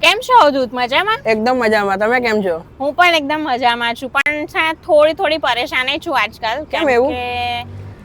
કેમ છો અવધૂત મજામાં? એકદમ મજામાં. તમે કેમ છો? હું પણ એકદમ મજામાં છું. પણ છે થોડી થોડી પરેશાની છું આજકાલ. કેમ એવું?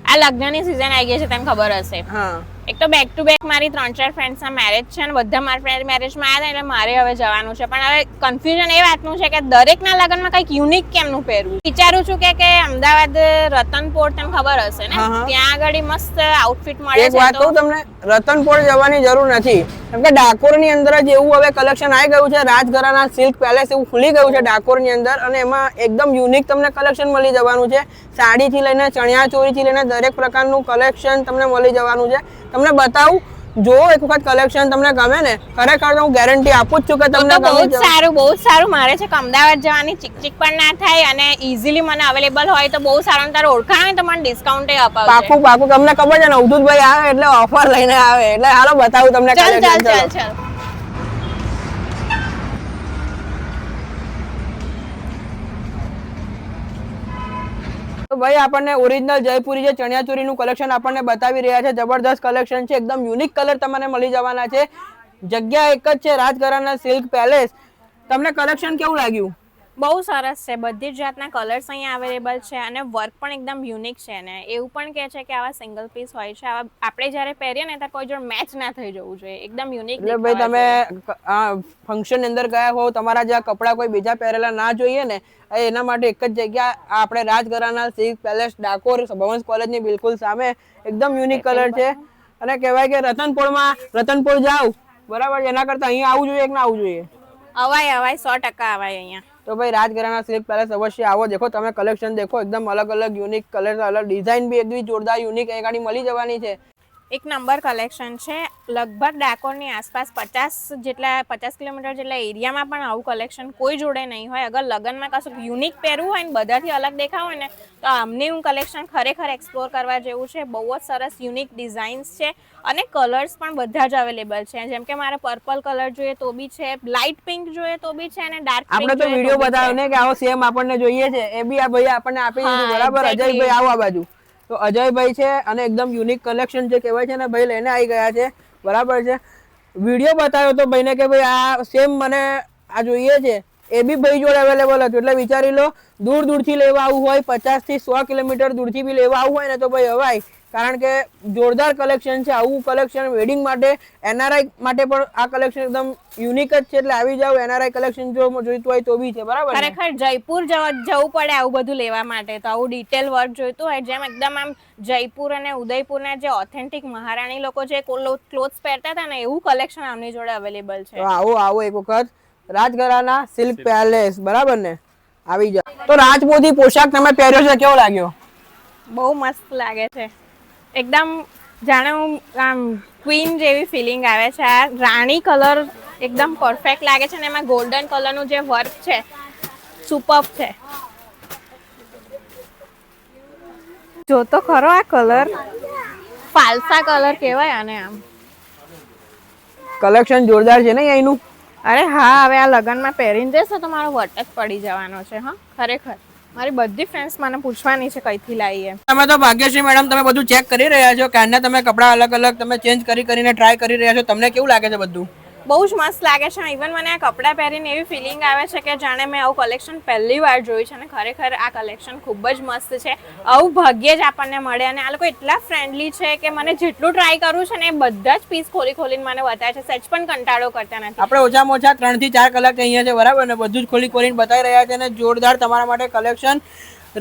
આ લગ્નની સિઝન આવી ગઈ છે તેમ ખબર હશે. હા. એક તો બેક ટુ બેક મારી ત્રણ ચાર ફ્રેન્ડ્સના મેરેજ છે અને બધા મારા મેરેજમાં આવ્યા એટલે મારે હવે જવાનું છે. પણ હવે કન્ફ્યુઝન એ વાતનું છે કે દરેકના લગ્નમાં કંઈક યુનિક કેમનું પહેરવું? વિચારું છું કે કે અમદાવાદ રતનપોર તમને ખબર હશે ને. ત્યાં આગળ મસ્ત આઉટફિટ મળે છે વાત કહું તમને રતનપોર જવાની જરૂર નથી. કેમ કે ડાકોરની અંદર જ એવું હવે કલેક્શન આવી ગયું છે. રાજઘરાના સિલ્ક પેલેસ એવું ખુલી ગયું છે ડાકોરની અંદર અને એમાં એકદમ યુનિક તમને કલેક્શન મળી જવાનું છે. સાડીથી લઈને ચણિયા ચોરીથી લઈને દરેક પ્રકારનું કલેક્શન તમને મળી જવાનું છે. તમને બતાવું જો એક વખત કલેક્શન તમને ગમે ને ખરેખર હું ગેરંટી આપું જ છું કે તમને બહુ જ સારું બહુ જ સારું. મારે છે કે અમદાવાદ જવાની ચીકચીક પણ ના થાય અને ઇઝીલી મને અવેલેબલ હોય તો બહુ સારું. તારે ઓળખાણ હોય તો મને ડિસ્કાઉન્ટ અપાવજે. પાકું પાકું. તમને ખબર છે ને અવધૂતભાઈ આવે એટલે ઓફર લઈને આવે. એટલે હાલો બતાવું તમને ચાલ ચાલ. ચલો. ભાઈ, આપણને ઓરિજિનલ જયપુરી જે ચણિયાચોરીનું કલેક્શન આપણને બતાવી રહ્યા છે. જબરદસ્ત કલેક્શન છે. એકદમ યુનિક કલર તમને મળી જવાના છે. જગ્યા એક જ છે રાજઘરાના સિલ્ક પેલેસ તમને કલેક્શન કેવું લાગ્યું? બહુ સરસ છે. બધી જ જાતના કલર્સ અહીંયા અવેલેબલ છે અને વર્ક પણ એકદમ યુનિક છે ને એવું પણ કહે છે કે આવા સિંગલ પીસ હોય છે. આવા આપણે જ્યારે પહેરીએ ને ત્યારે કોઈ જોડે મેચ ના થઈ જવું જોઈએ. એકદમ યુનિક એટલે ભાઈ તમે ફંક્શનની અંદર ગયા હો તમારા જે કપડાં કોઈ બીજા પહેરેલા ના જોઈએ ને એના માટે એક જ જગ્યા આપણે રાજઘરાના સિલ્ક પેલેસ ડાકોર ભવંસ કોલેજની બિલકુલ સામે એકદમ યુનિક કલર છે. અને કહેવાય કે રતનપુરમાં રતનપુર જાવ બરાબર? એના કરતાં અહીંયા આવવું જોઈએ કે ના આવવું જોઈએ? અવાય અવાય સો ટકા અવાય અહીંયા. તો ભાઈ રાજઘરાના સિલ્ક પેલેસ અવશ્ય આવો, દેખો, તમે કલેક્શન દેખો, એકદમ અલગ અલગ યુનિક કલર અલગ ડિઝાઇન બી એકદમ જોરદાર યુનિક એ ગાડી મળી જવાની છે. એક નંબર કલેક્શન છે. લગભગ ડાકોરની આસપાસ પચાસ જેટલા પચાસ કિલોમીટર જેટલા એરિયામાં પણ આવું કલેક્શન કોઈ જોડે નહીં હોય. અગર લગ્નમાં કશું યુનિક પહેરવું હોય ને બધાથી અલગ દેખાવ હોય ને તો આમનું કલેક્શન ખરેખર એક્સપ્લોર કરવા જેવું છે. બહુ જ સરસ યુનિક ડિઝાઇન્સ છે અને કલર્સ પણ બધા જ અવેલેબલ છે. જેમ કે મારે પર્પલ કલર જોઈએ તો બી છે લાઇટ પિંક જોઈએ તો બી છે અને ડાર્ક આપણે તો વીડિયો બતાવ્યો ને કે આવો સેમ આપણને જોઈએ છે. એ બી આ ભાઈ આપણને આપી દીધું બરાબર? અજયભાઈ આવો આ બાજુ. તો અજયભાઈ છે અને એકદમ યુનિક કલેક્શન જે કહેવાય છે ને, ભાઈ લઈને આવી ગયા છે. બરાબર છે. વીડિયો બતાવ્યો તો ભાઈને કે ભાઈ આ સેમ મને આ જોઈએ છે. એ બી ભાઈ જોડે અવેલેબલ હતું. એટલે વિચારી લો, દૂર દૂરથી લેવા આવવું હોય, પચાસથી સો કિલોમીટર દૂરથી બી લેવા આવવું હોય ને તો ભાઈ હવાય કારણ કે જોરદાર કલેક્શન છે. આવું કલેક્શન વેડિંગ માટે એનઆરઆઈ માટે પણ આ કલેક્શન એકદમ યુનિક જ છે. એટલે આવી જાવ એનઆરઆઈ કલેક્શન જો જોઈતું હોય તો બી છે. બરાબર? ખરેખર જયપુર જવા જવું પડે આવું બધું લેવા માટે. તો આવું ડિટેલ વર્ક જોઈતું હોય જેમ એકદમ આમ જયપુર અને ઉદયપુરના જે ઓથેન્ટિક મહારાણી લોકો જે ક્લોથ્સ પહેરતા હતા ને એવું કલેક્શન આમની જોડે અવેલેબલ છે. આવો આવો એક વખત. રાજગરાના સિલ્ક પેલેસ બરાબર ને? આવી જાવ તો રાજપૂતી પોશાક તમે પહેર્યો છે? કેવો લાગ્યો? બહુ મસ્ત લાગે છે. એકદમ જાણે હું આમ ક્વીન જેવી ફિલિંગ આવે છે. આ રાણી કલર એકદમ પરફેક્ટ લાગે છે અને એમાં ગોલ્ડન કલરનું જે વર્ક છે સુપર છે. જો તો ખરો આ કલર ફાલસા કલર કહેવાય આને આમ. કલેક્શન જોરદાર છે ને અહીંનું અરે હા હવે આ લગ્નમાં પહેરીને જશે તો મારો વટ જ પડી જવાનો છે હા ખરેખર. મારી બધી ફ્રેન્ડ્સ મને પૂછવાની છે કઈથી લાવીએ તમે તો ભાગ્યશ્રી મેડમ તમે બધું ચેક કરી રહ્યા છો. ક્યારના તમે કપડાં અલગ અલગ તમે ચેન્જ કરી કરીને ટ્રાય કરી રહ્યા છો. તમને કેવું લાગે છે બધું? બહુ જ મસ્ત લાગે છે. ઇવન મને આ કપડાં પહેરીને એવી ફિલિંગ આવે છે કે જાણે મેં આવું કલેક્શન પહેલી વાર જોયું છે અને ખરેખર આ કલેક્શન ખૂબ જ મસ્ત છે. આવું ભાગ્યે જ આપણને મળે અને આ લોકો એટલા ફ્રેન્ડલી છે કે મને જેટલું ટ્રાય કરું છે ને એ બધા જ પીસ ખોલી ખોલીને મને બતાવે છે. સચ પણ કંટાળો કરતા નથી. આપણે ઓછામાં ઓછા ત્રણથી ચાર કલાક અહીંયા છે, બરાબર? ને બધું જ ખોલી ખોલીને બતાવી રહ્યા છે અને જોરદાર તમારા માટે collection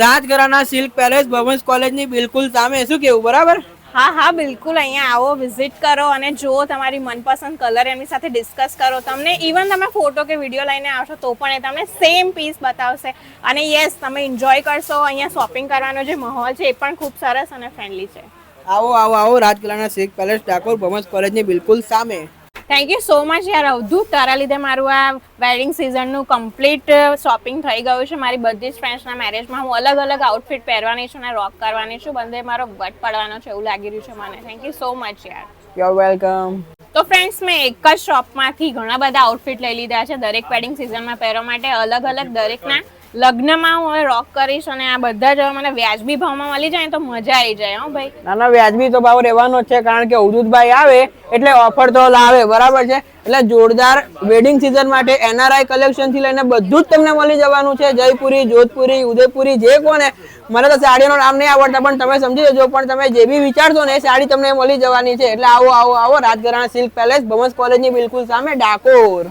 Rajgharana silk palace Bhavans કોલેજની બિલકુલ સામે. શું કેવું? બરાબર? હા હા, બિલકુલ, અહીંયા આવો વિઝિટ કરો અને જુઓ તમારી મનપસંદ કલર એમની સાથે ડિસ્કસ કરો, તમને ઇવન તમે ફોટો કે વીડિયો લઈને આવશો તો પણ એ તમને સેમ પીસ બતાવશે. અને યસ તમે એન્જોય કરશો, અહીંયા શોપિંગ કરવાનો જે માહોલ છે એ પણ ખૂબ સરસ અને ફ્રેન્ડલી છે. આવો આવો આવો, રાજકલાના શેખ પેલેસ ડાકોર ભમજ કોલેજની બિલકુલ સામે. થેન્ક યુ સો મચ યાર અવધૂત. તારા લીધે મારું આ વેડિંગ સિઝનનું કમ્પ્લીટ શોપિંગ થઈ ગયું છે. મારી બધી જ ફ્રેન્ડ્સના મેરેજમાં હું અલગ અલગ આઉટફિટ પહેરવાની છું અને રોક કરવાની છું. બંને મારો વટ પડવાનો છે એવું લાગી રહ્યું છે મને. થેન્ક યુ સો મચ યાર. યુ વેલકમ તો ફ્રેન્ડ્સ મેં એક જ શોપમાંથી ઘણા બધા આઉટફિટ લઈ લીધા છે. દરેક વેડિંગ સિઝનમાં પહેરવા માટે અલગ અલગ દરેકના લગ્નમાં હું હવે રોક કરીશ અને આ બધા જ મને વ્યાજબી ભાવમાં મળી જાય તો મજા આવી જાય, હો ભાઈ. નાના વ્યાજબી તો ભાવ રહેવાનો છે, કારણ કે અવધૂતભાઈ આવે એટલે ઓફર તો લાવે, બરાબર છે? એટલે જોરદાર વેડિંગ સિઝન માટે એનઆરઆઈ કલેક્શનથી લઈને બધું જ તમને મળી જવાનું છે, જયપુરી, જોધપુરી, ઉદયપુરી, જે કોને. મને તો સાડીનો નામ નહીં આવડતા, પણ તમે સમજી લેજો પણ તમે જે બી વિચારશો ને એ સાડી તમને મળી જવાની છે. એટલે આવો આવો આવો રાજગરાણા સિલ્ક પેલેસ ભવંસ કોલેજની બિલકુલ સામે, ડાકોર.